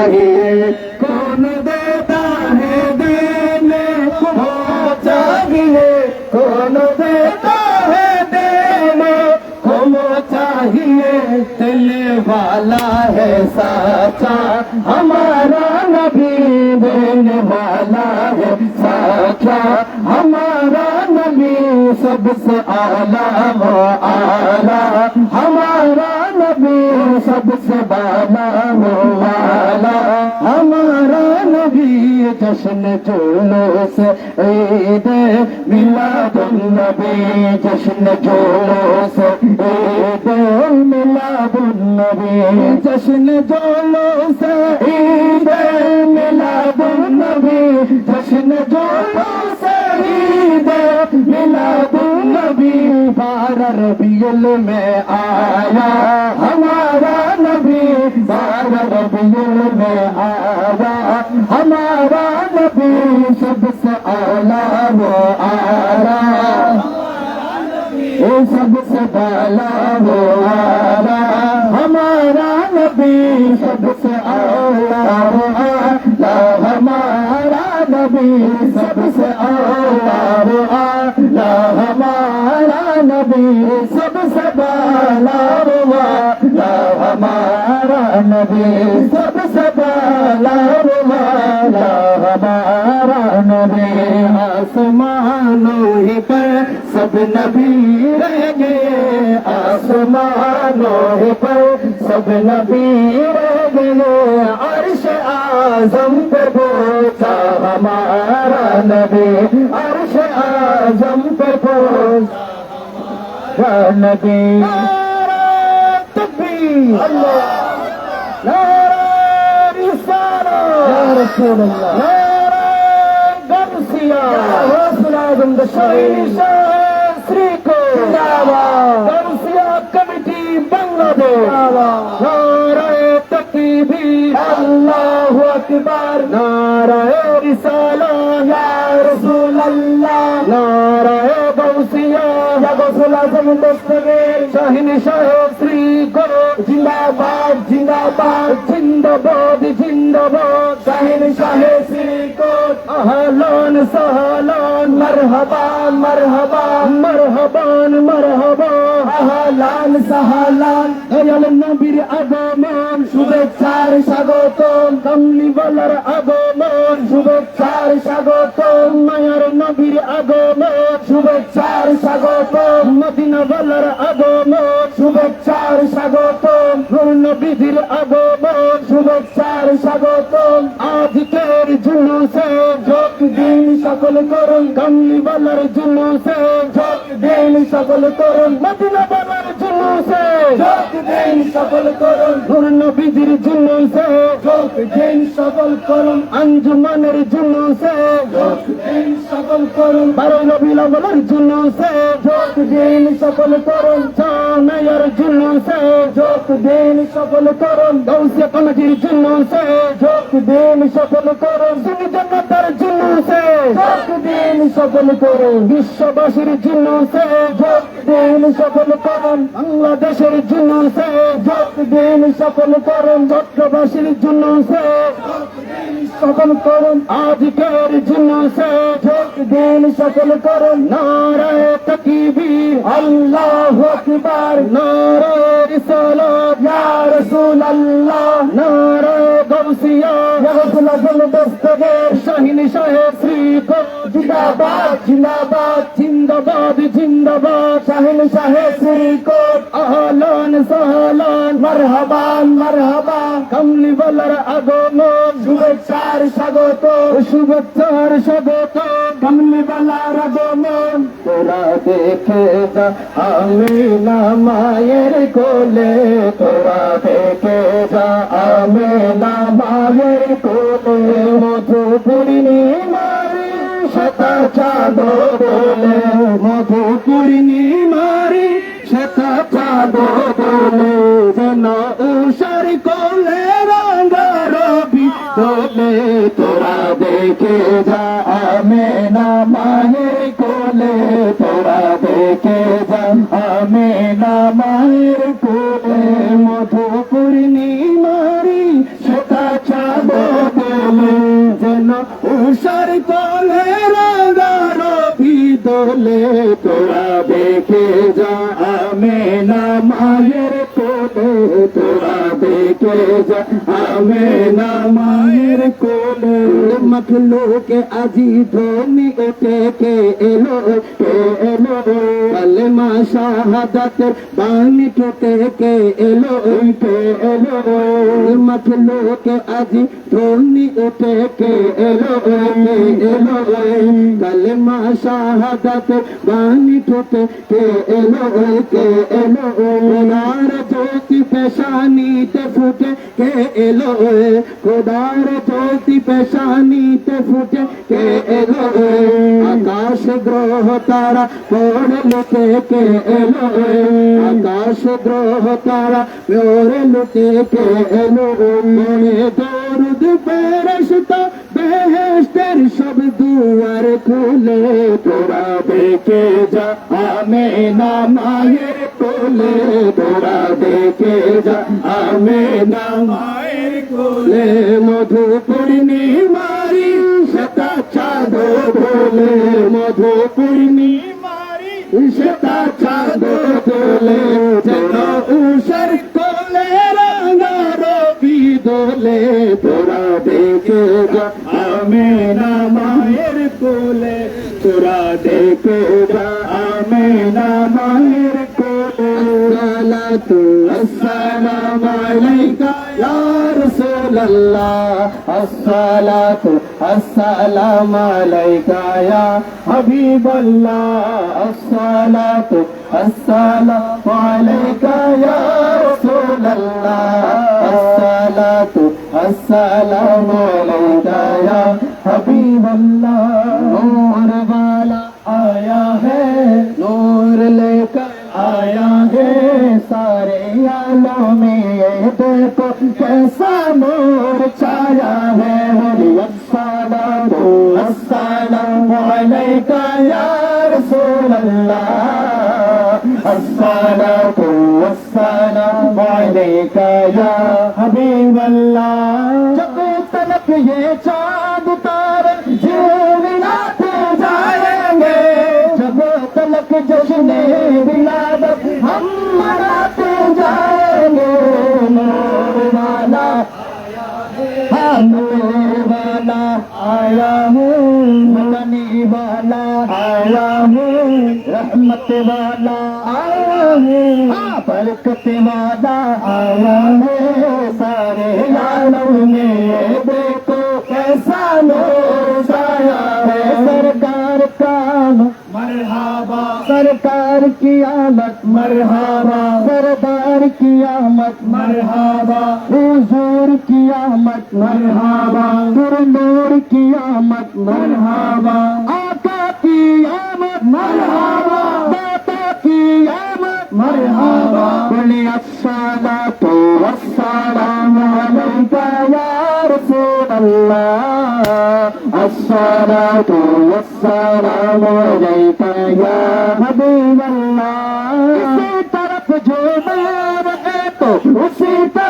कौन देता है देने को? चाहिए। कौन देता है देने को? चाहिए। दिल वाला है साचा। हमारा नबी देने वाला है साचा। हमारा नबी सबसे आला वो आला। हमारा नबी सबसे बाला वो वाला हमारा नबी जश्न जुलूस ईद मिलादुन नबी जश्न जुलूस ईद मिलादुन नबी जश्न जुलूस ईद मिलादुन नबी जश्न जुलूस रबीउल में आया हमारा नबी बारह रबीउल में आया हमारा नबी सबसे आला वो आला वो सबसे बाला वो आला हमारा नबी सबसे आला वो आला हमारा नबी सबसे आला वो आला हमारा नबी सबसे बाला आला हमारा नबी सबसे बाला वो आला हमारा नबी, आसमानों ही पर सब नबी रह गए आसमानों ही पर सब नबी रह अर्श आज़म पे पहुँचा हमारा नबी। अर्श आज़म पे يا نبي نار الطبي الله. نار الرسالة يا رسول الله. نار الدرسية يا واصل عظم دشاهين شاهين سريكو. درسية كمتي بنغلاديش. نار التقيبي الله أكبر. نار الرسالة يا رسول الله. نار الدوسية রাজা গোসল আজম দোস্তের শাহিনী সাহেব শ্রী করো জিন্দাবাদ জিন্দাবাদ জিন্দাবাদ জিন্দাবাদ। সাহেব শ্রী কর আহলন সহলন। مرحبان مرحبان مرحبان مرحبان مرحبا اهلان سهلان ايال النبير আগমন, শুভেচ্ছার স্বাগতম। কামলিওয়ালার আগমন, শুভেচ্ছার স্বাগতম। মায়ার নবীর আগমন, শুভেচ্ছার স্বাগতম। মদিনাওয়ালার আগমন, শুভেচ্ছার স্বাগতম। নবীর আগমন, শুভেচ্ছার স্বাগতম। আজকের জুলুসে জয় দিন সকল করুন কমলিওয়ালার জুলুসে। যোগ দিন সকল করুন মদিনা বাবার জুলুসে। যোগ দিন সকল করুন নূর নবীর জুলুসে। দিন সকল করুন আঞ্জুমানের জুলুসে। দিন সকল করুন বারো নবীল আমলের জুলুসে। দিন সকল করুন জানায়ার জুলুসে। দিন সকল করুন গৌসিয়া কমিটির জুলুসে। দিন সকল করুন সুনি যোগ দিন সকল করুন। বিশ্ববাসীর যোগ দিন সকল করুন। বাংলাদেশের জুলুসে যোগ দিন সকল করুন। চট্টবাসীর জুলুসে সকল করুন। আজকের জুলুসে যোগ দিন সকল করুন। নারায় তকবীর, আল্লাহু নারায় রাসূলুল্লাহ। নারায় গাউসিয়া। আজম দস্তগীর শাহিন শাহে শ্রী জিন্দাবাদ জিন্দাবাদ জিন্দাবাদ জিন্দাবাদ। শাহিন শাহে শ্রী আহলান, সাহলান। মারহাবান মারহাবা কমলি বলার আগমন। শুভেচ্ছার স্বাগত শুভেচ্ছার স্বাগত কমলি বলার তোরা দেখে যা, আমি না মায়ের কোলে। তোরা দেখে যা, আমি না মায়ের কোলে। মধুপুরিনী মারি শতা চাঁদ বলে। মধুপুরিনী মারি শতা চাঁদ বলে যেন উষার কোলে রঙ্গা রবি দোলে তোরা দেখে যা আমি না মায়ের কোলে তোরা দেখে যা আমি না মায়ের কোলে মধুপুরিনী মারি সেটা চাঁদ দোলে উষার তলে রাগার দোলে? তোরা দেখে যা আমি না মায়ের কোলে। তোরা আমে না মায়ের কোলে মখলু के আজি ধ্বনি ওঠে কে এলো কে এলো? কলমা শাহাদাত বাণী ঠোঁটে কে এলো কে এলো? মখলু के আজি ধ্বনি ওঠে কে এলো কে এলো? কলমা শাহাদাত বাণী ঠোঁটে কে এলো কে এলো? খোদার জ্যোতি পেশানিতে ফুটে কে এলো খোদার জ্যোতি পেশানিতে ফুটে কে এলো আকাশ গ্রহ তারা পড়ে লুটে কে এলো আকাশ গ্রহ তারা পড়ে লুটে কে এলো মনে দরুদ পেরশতা বেহেশতের সব দুয়ার খুলে তোরা দেখে যা আমে না কোলে তোরা দেখে যা। আমে না মায়ের কোলে মধু পূর্ণিমারি সেটা চাঁদ বলে মধু পূর্ণিমারি সেটা চাঁদ বলে যেন উষার কোলে রাঙা রবি দোলে তোরা দেখে যা। আমে না মায়ের কোলে তোরা দেখে يا رسول الله الصلاة السلام عليك يا حبيب الله الصلاة السلام عليك يا رسول الله الصلاة السلام عليك يا حبيب الله نور والا آیا ہے نور لے کر آیا ہے سارے عالم میں देखो कैसा नूर छाया है अस्सलातु अस्सलामु अलैका या रसूल अल्लाह अस्सलातु अस्सलामु अलैका या हबीब अल्लाह जब तलक ये चाँद तारे झिलमिलाते जाएँगे जब तलक जश्न विलादत वाला आया मदनी वाला आया हूँ रहमत वाला आया वाला आया सारे आलम में देखो कैसा नूर छाया है सरकार का मरहबा। सरकार की आमद मरहबा। सरदार की आमद मरहबा। हुजूर की आमद मरहबा। नूर की आमद मरहबा। आका की आमद मरहबा। दाता की आमद मरहबा। बोले अस्सलातु वस्सलामु अलैका या रसूल अल्लाह अस्सलातु वस्सलामु अलैका या हबीब अल्लाह इसी तरफ जो नूर है तो उसी तरफ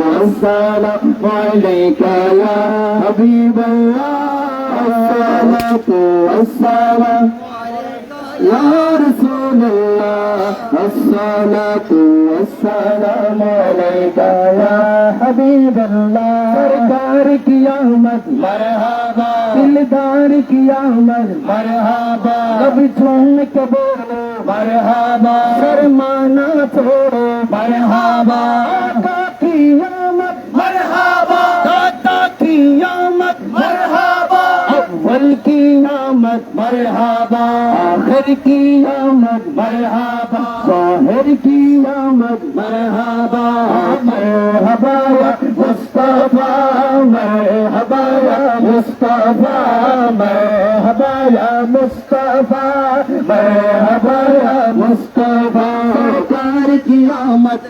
السلام عليك يا حبيب الله الصلاة والسلام يا رسول الله الصلاة والسلام عليك يا حبيب الله سرکار کی آمد مرحبا دلدار کی آمد مرحبا کب جھوم کے بولو مرحبا شرمانا چھوڑو مرحبا मरहबा अव्वल की आमद मरहबा मरहबा आखिर की आमद मरहबा साहिर की आमद मरहबा मरहबा या मुस्तफा मरहबा या मुस्तफा मरहबा या मुस्तफा मरहबा या मुस्तफा सरकार की आमद